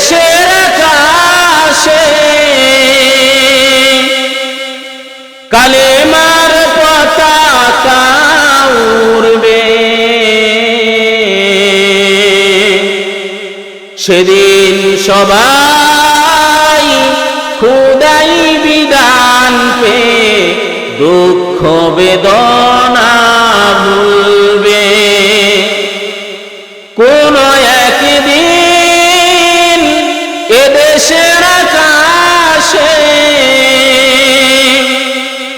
এদেশের আকাশে। কালেমার পতাকা উড়বে। সেদিন সবাই খুদাই বিধান পে দুঃখ বেদনা এদেশের আকাশে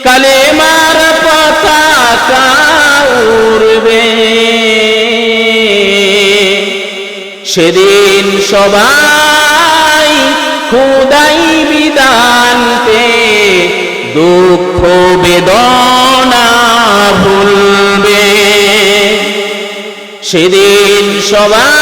কালেমার পতাকা উড়বে। সেদিন সবাই খুদাই বিধান পে দুঃখ বেদনা ভুলবে। সেদিন সবাই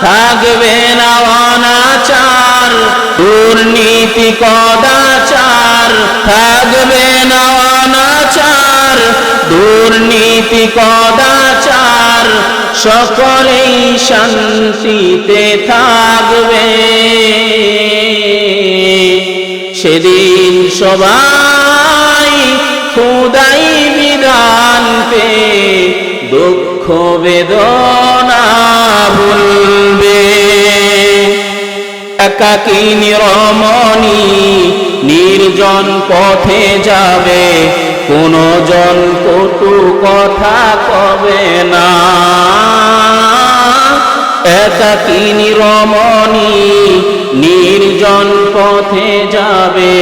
থাকবে না অনাচার, দুর্নীতি কদাচার। থাকবে না অনাচার, দুর্নীতি কদাচার। সকলেই শান্তিতে থাকবে। সেদিন সবাই খুদাই বিধান পে দুঃখ বেদনা ভুলবে একাকী নিরমণি নির্জন পথে যাবে কোন জন কটু কথা কবে না। একাকী নিরমণি নির্জন পথে যাবে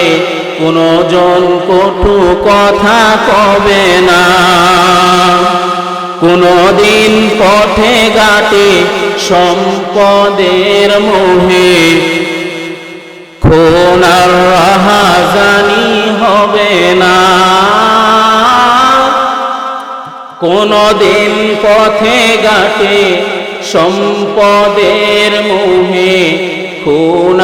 কোন জন কটু কথা কবে না। কোনদিন পথে ঘাটে সম্পদের মোহে হবে না। কোনদিন পথে ঘাটে সম্পদের মোহে খুনার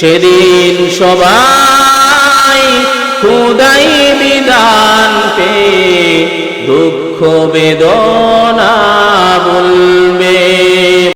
সেদিন সবাই খুদাই বিধান পে দুঃখ বেদনা